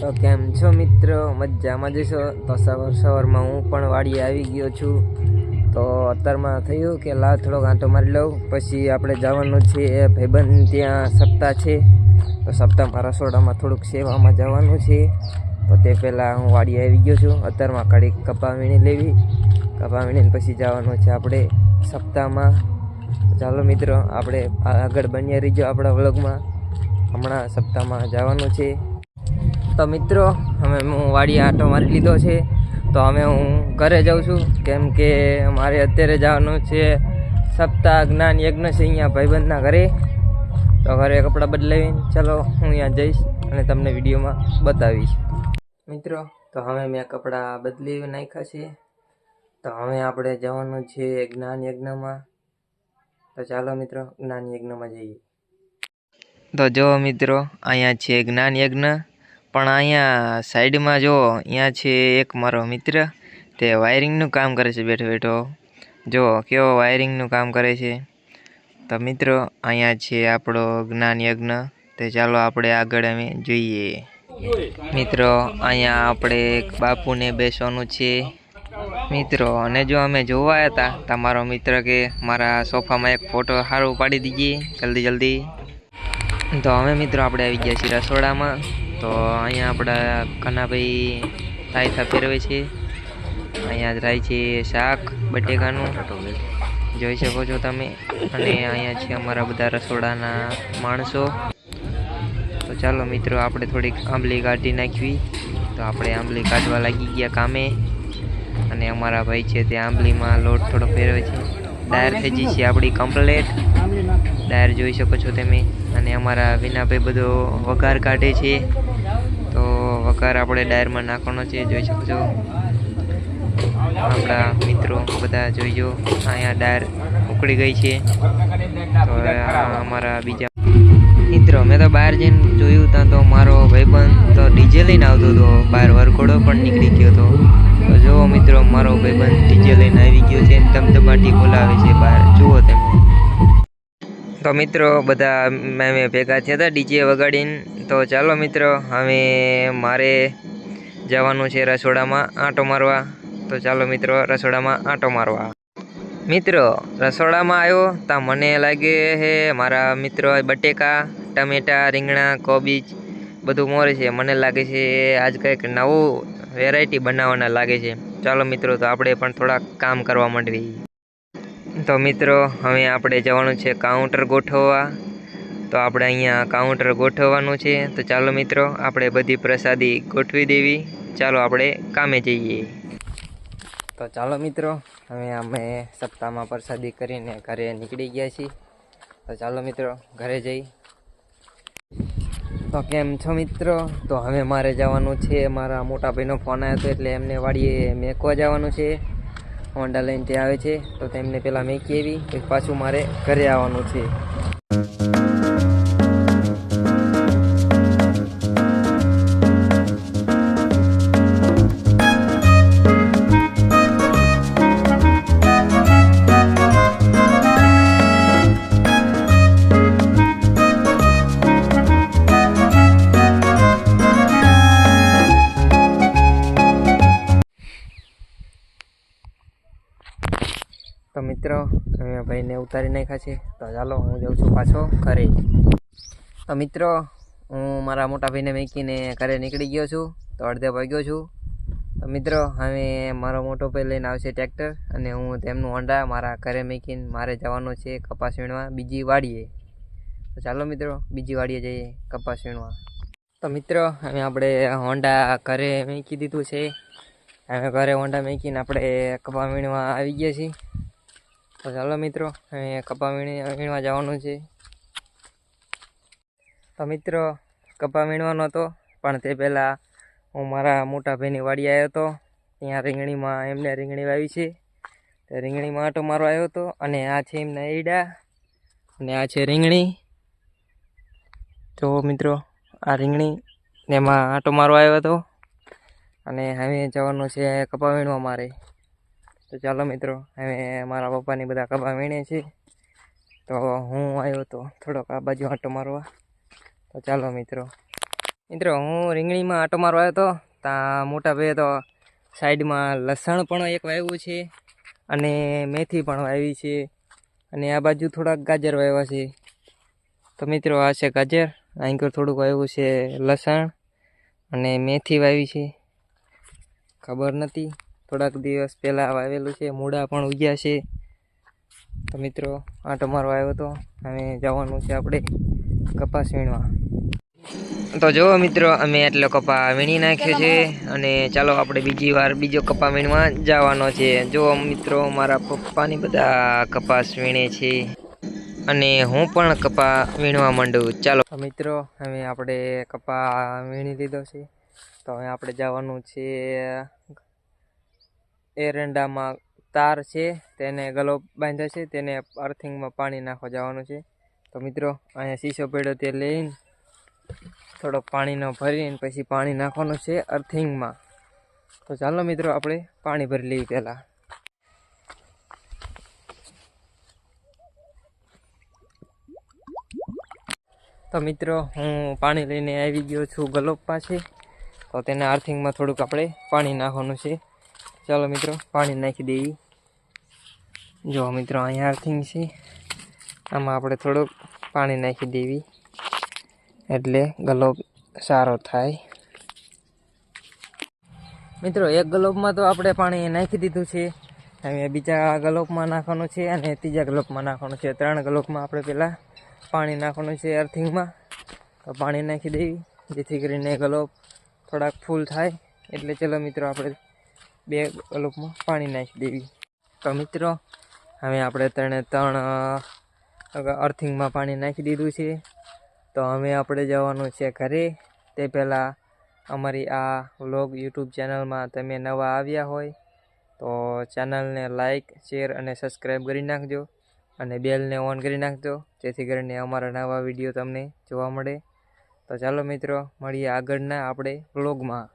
તો કેમ છો મિત્રો? મજામાં જશો તો સવાર સવારમાં હું પણ વાડીએ આવી ગયો છું. તો અત્યારમાં થયું કે લા થોડોક આંટો મારી લઉં. પછી આપણે જવાનું છે એ ભાઈબંધ ત્યાં સપ્તાહ છે. તો સપ્તાહમાં રસોડામાં થોડુંક સેવામાં જવાનું છે. તો તે પહેલાં હું વાડીએ આવી ગયો છું. અત્યારમાં કડીક કપા વીણી લેવી. કપા વીણીને પછી જવાનું છે આપણે સપ્તાહમાં. ચાલો મિત્રો, આપણે આગળ બન્યા રહીજો આપણા વ્લોગમાં. હમણાં સપ્તાહમાં જવાનું છે. તો મિત્રો, હવે હું વાડીએ આંટો મારી લીધો છે. તો હવે હું ઘરે જાઉં છું. કેમ કે મારે અત્યારે જવાનું છે સપ્તાહ જ્ઞાન યજ્ઞ છે અહીંયા ભાઈબંધના ઘરે. તો ઘરે કપડાં બદલાવીને ચલો, હું અહીંયા જઈશ અને તમને વિડીયોમાં બતાવીશ. મિત્રો, તો હવે મેં કપડાં બદલી નાખ્યા છે. તો હવે આપણે જવાનું છે જ્ઞાન યજ્ઞમાં. તો ચાલો મિત્રો, જ્ઞાન યજ્ઞમાં જઈએ. તો જો મિત્રો, અહીંયા છે જ્ઞાન યજ્ઞ. પણ અહીંયા સાઈડમાં જો, અહીંયા છે એક મારો મિત્ર, તે વાયરિંગનું કામ કરે છે, બેઠો બેઠો. જો, કેવો વાયરિંગનું કામ કરે છે? તો મિત્રો, અહીંયા છે આપણો જ્ઞાન યજ્ઞ. તે ચાલો આપણે આગળ અમે જોઈએ. મિત્રો, અહીંયા આપણે બાપુને બેસવાનું છે. મિત્રો, અને જો અમે જોવા હતા તમારો મિત્ર કે મારા સોફામાં એક ફોટો સારું પાડી દીજીએ જલ્દી જલ્દી. તો અમે મિત્રો આપણે આવી ગયા છીએ રસોડામાં. તો અહીંયા આપણા કનાભાઈ તાયથા ફેરવે છે. અહીંયા રાય છે શાક, બટેકાનું. જોઈ શકો છો તમે. અને અહીંયા છે અમારા બધા રસોડાના માણસો. તો ચાલો મિત્રો, આપણે થોડીક આંબલી કાઢી નાખવી. તો આપણે આંબલી કાઢવા લાગી ગયા કામે. અને અમારા ભાઈ છે તે આંબલીમાં લોટ થોડો ફેરવે છે. ડાયર થઈ ગઈ છે આપણી કમ્પ્લેટ. ડાયર જોઈ શકો છો તમે. અને અમારા વિનાભાઈ બધો વઘાર કાઢે છે. વઘાર આપણે ડાયરમાં નાખવાનો છે, જોઈ શકો છો. આપણા મિત્રો બધા જોઈજો અહીંયા ડાયર ઉકળી ગઈ છે. તો અમારા બીજા મિત્રો મેં તો બહાર જઈને જોયું ત્યાં તો મારો ભાઈબંધ તો ડીજે લઈને આવતો હતો, બહાર વરઘોડો પણ નીકળી ગયો હતો. તો જુઓ મિત્રો, મારો ભાઈબંધ ડીજે લઈને આવી ગયો છે ધમધમાટી બોલાવે છે બહાર. જુઓ તમે. તો મિત્રો, બધા અમે ભેગા થયા હતા ડીજે વગાડીને. તો ચાલો મિત્રો, હવે મારે જવાનું છે રસોડામાં આંટો મારવા. તો ચાલો મિત્રો, રસોડામાં આંટો મારવા. મિત્રો, રસોડામાં આવ્યો ત્યાં મને લાગે છે મારા મિત્રો બટેકા, ટમેટા, રીંગણા, કોબીજ બધું મોરે છે. મને લાગે છે આજ કંઈક નવું વેરાયટી બનાવવાના લાગે છે. ચાલો મિત્રો, તો આપણે પણ થોડાક કામ કરવા માંડવી. તો મિત્રો, હવે આપણે જવાનું છે કાઉન્ટર ગોઠવવા. તો આપણે અહીંયા કાઉન્ટર ગોઠવવાનું છે. તો ચાલો મિત્રો, આપણે બધી પ્રસાદી ગોઠવી દેવી. ચાલો આપણે કામે જઈએ. તો ચાલો મિત્રો, હવે અમે સપ્તાહમાં પ્રસાદી કરીને ઘરે નીકળી ગયા છીએ. તો ચાલો મિત્રો, ઘરે જઈ. તો કેમ છો મિત્રો? તો હવે મારે જવાનું છે. મારા મોટા ભાઈનો ફોન આવ્યો હતો એટલે એમને વાડીએ મેકવા જવાનું છે. હોન્ડા લઈને તે આવે છે, તો તેમને પહેલાં મેકી આવી પછી પાછું મારે ઘરે આવવાનું છે. મિત્રો, અમે ભાઈને ઉતારી નાખ્યા છે. તો ચાલો, હું જાઉં છું પાછો ઘરે. તો મિત્રો, હું મારા મોટા ભાઈને મૂકીને ઘરે નીકળી ગયો છું. તો અડધે ભાગ્યો છું. તો મિત્રો, હવે મારો મોટો ભાઈ લઈને આવશે ટ્રેક્ટર અને હું તેમનું હોન્ડા મારા ઘરે મૂકીને મારે જવાનું છે કપાસ વીણવા બીજી વાડીએ. તો ચાલો મિત્રો, બીજી વાડીએ જઈએ કપાસ વીણવા તો મિત્રો, હવે આપણે હોન્ડા ઘરે મૂકી દીધું છે. અમે ઘરે હોન્ડા મૂકીને આપણે કપા વીણવા આવી ગયા છીએ. તો ચાલો મિત્રો અહીંયા કપા વીણવા જવાનું છે. તો મિત્રો, કપા વીણવાનો હતો, પણ તે પહેલાં હું મારા મોટા ભાઈની વાડી આવ્યો હતો. ત્યાં રીંગણીમાં એમને રીંગણી વાવી છે. તે રીંગણીમાં આટો મારવા આવ્યો હતો, અને આ છે એમના એડા અને આ છે રીંગણી. તો મિત્રો, આ રીંગણી એમાં આટો મારવા આવ્યો હતો, અને હવે જવાનું છે કપા વીણવા મારે. તો ચાલો મિત્રો, હવે મારા પપ્પાની બધા કપા વીણે છે. તો હું આવ્યો તો થોડોક આ બાજુ આંટો મારવા. તો ચાલો મિત્રો. મિત્રો, હું રીંગણીમાં આંટો મારવા આવ્યો હતો ત્યાં મોટા ભાઈએ તો સાઈડમાં લસણ પણ એક વાવ્યું છે અને મેથી પણ વાવી છે અને આ બાજુ થોડાક ગાજર વાવ્યા છે. તો મિત્રો, આ છે ગાજર અહીં થોડુંક વાવ્યું છે લસણ અને મેથી વાવી છે. ખબર નથી. થોડાક દિવસ પહેલાં વાવેલું છે. મૂળા પણ ઉગ્યા છે. તો મિત્રો, આ મારવા આવ્યો હતો અને જવાનું છે આપણે કપાસ વીણવા. તો જુઓ મિત્રો, અમે એટલો કપા વીણી નાખ્યો છે અને ચાલો આપણે બીજી વાર બીજો કપા વીણવા જવાનો છે. જુઓ મિત્રો, મારા પપ્પાની બધા કપાસ વીણે છે અને હું પણ કપા વીણવા માંડું. ચાલો. મિત્રો હવે આપણે કપા વીણી લીધો છે. તો હવે આપણે જવાનું છે એરંડામાં તાર છે, તેને ગલો બાંધ્યો છે, તેને અર્થિંગમાં પાણી નાખવા જવાનું છે. તો મિત્રો, અહીંયા શીશો પડ્યો તે લઈને થોડોક પાણીનો ભરીને પછી પાણી નાખવાનું છે અર્થિંગમાં. તો ચાલો મિત્રો, આપણે પાણી ભરી લઈએ પહેલાં. તો મિત્રો, હું પાણી લઈને આવી ગયો છું ગલોપ પાસે તો તેને અર્થિંગમાં થોડુંક આપણે પાણી નાખવાનું છે. ચાલો મિત્રો, પાણી નાખી દઈએ જો મિત્રો, અહીંયા અર્થિંગ છે. આમાં આપણે થોડુંક પાણી નાખી દેવી. એટલે ગલોબ સારો થાય. મિત્રો, એક ગલોબમાં તો આપણે પાણી નાખી દીધું છે. હવે બીજા ગલોબમાં નાખવાનું છે અને ત્રીજા ગલોબમાં નાખવાનું છે. ત્રણ ગલોબમાં આપણે પહેલાં પાણી નાખવાનું છે અર્થિંગમાં. તો પાણી નાખી દેવી. જેથી કરીને ગલોબ થોડાક ફૂલ થાય. એટલે ચલો મિત્રો, આપણે બે ગલોબમાં પાણી નાખી દેવી. તો મિત્રો, હવે આપણે ત્રણે ત્રણ અર્થિંગમાં પાણી નાખી દીધું છે. તો હવે આપણે જવાનું છે ઘરે. તે પહેલાં અમારી આ વ્લોગ યુટ્યુબ ચેનલમાં તમે નવા આવ્યા હોય, તો ચેનલને લાઇક શેર અને સબસ્ક્રાઈબ કરી નાખજો અને બેલને ઓન કરી નાખજો, જેથી કરીને અમારા નવા વીડિયો તમને જોવા મળે. તો ચાલો મિત્રો, મળીએ આગળના આપણે વ્લોગમાં.